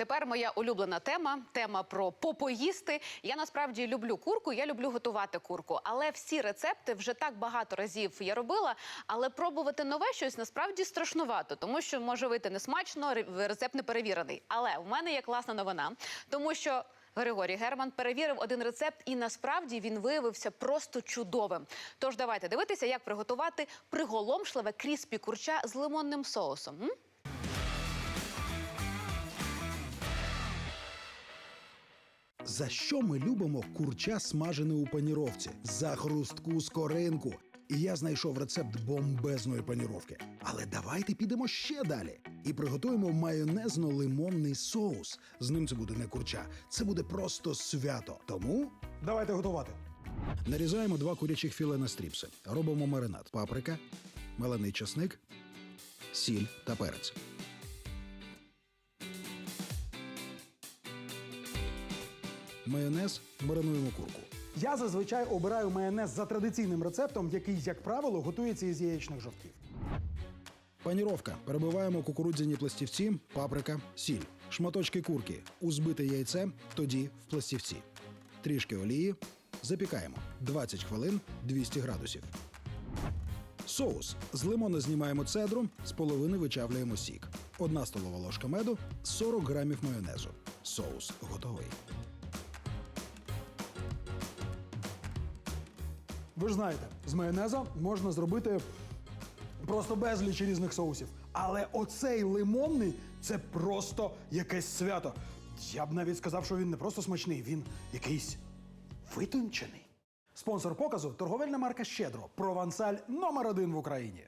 Тепер моя улюблена тема тема про попоїсти. Я насправді люблю курку, я люблю готувати курку. Але всі рецепти вже так багато разів я робила. Але пробувати нове щось насправді страшнувато, тому що може вийти несмачно, ре- рецепт не перевірений. Але в мене є класна новина, тому що. Григорій Герман перевірив один рецепт, і насправді він виявився просто чудовим. Тож давайте дивитися, як приготувати приголомшливе кріспі курча з лимонним соусом. М? За що ми любимо курча смажене у паніровці? За хрустку скоринку. І я знайшов рецепт бомбезної паніровки. Але давайте підемо ще далі і приготуємо майонезно-лимонний соус. З ним це буде не курча, це буде просто свято. Тому Давайте готувати. нарізаємо два курячих філе на стріпси. Робимо маринад: паприка, мелений часник, сіль та перець. Майонез маринуємо курку. Я зазвичай обираю майонез за традиційним рецептом, який, як правило, готується із яєчних жовтків. Паніровка. Перебиваємо кукурудзяні пластівці, паприка, сіль, шматочки курки, узбите яйце, тоді в пластівці. Трішки олії. Запікаємо 20 хвилин 200 градусів. Соус. З лимона знімаємо цедру, з половини вичавлюємо сік. Одна столова ложка меду, 40 грамів майонезу. Соус готовий. Ви ж знаєте, з майонеза можна зробити просто безліч різних соусів. Але оцей лимонний це просто якесь свято. Я б навіть сказав, що він не просто смачний, він якийсь витончений. Спонсор показу торговельна марка Щедро. Провансаль номер один в Україні.